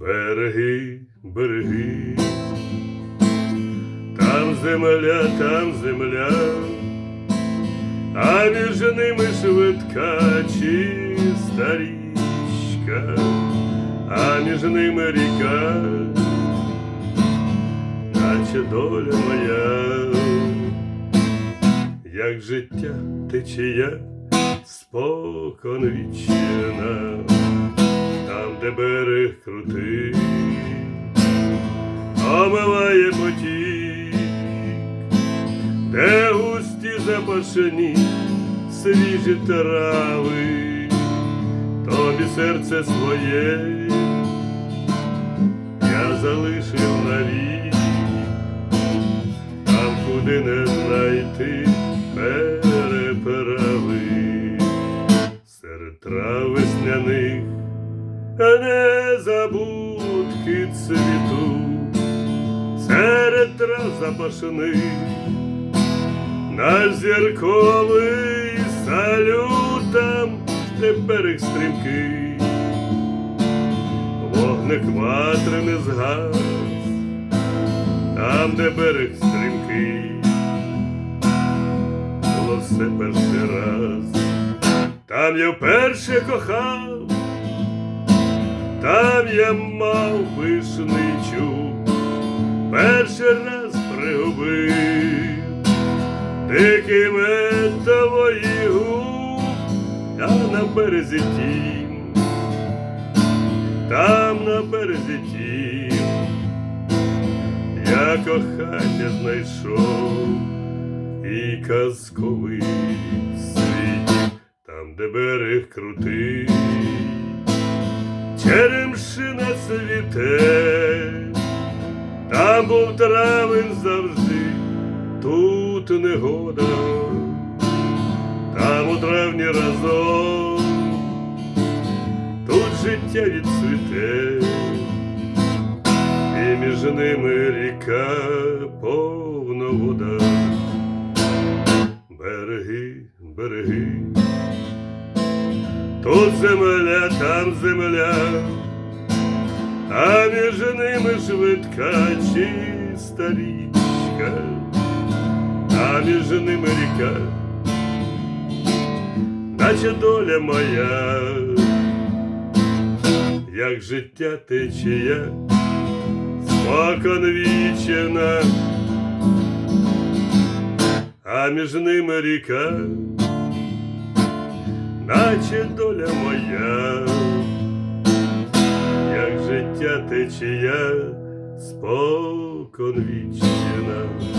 Береги, береги, там земля, там земля, а між ними швидка чиста річка, а між ними ріка, наче доля моя, як життя течія спокон берег крутий, омиває потік, де густі запашені свіжі трави, тобі серце своє я залишив навік, там, куди не знайти незабудки цвіту, серед трав запашних, наш зірковий салютам, де берег стрімкий, вогник ватри не згас, там, де берег стрімкий, було все перший раз, там я вперше кохав. Я мав пишний чуб, перший раз пригубив. Дикий мед твої губ, та на березі тім, там на березі тім, я кохання знайшов і казковий світ, там, де берег крутий черемшина цвіте, там був травень завжди, тут негода, там у травні разом, тут життя відцвіте, і між ними ріка повна вода, береги, береги. Тут земля, там земля, а між ними швидка чиста річка, а між ними ріка, наче доля моя, як життя течія, спокон вічена, а між ними ріка наче доля моя, як життя течія, спокон вічна.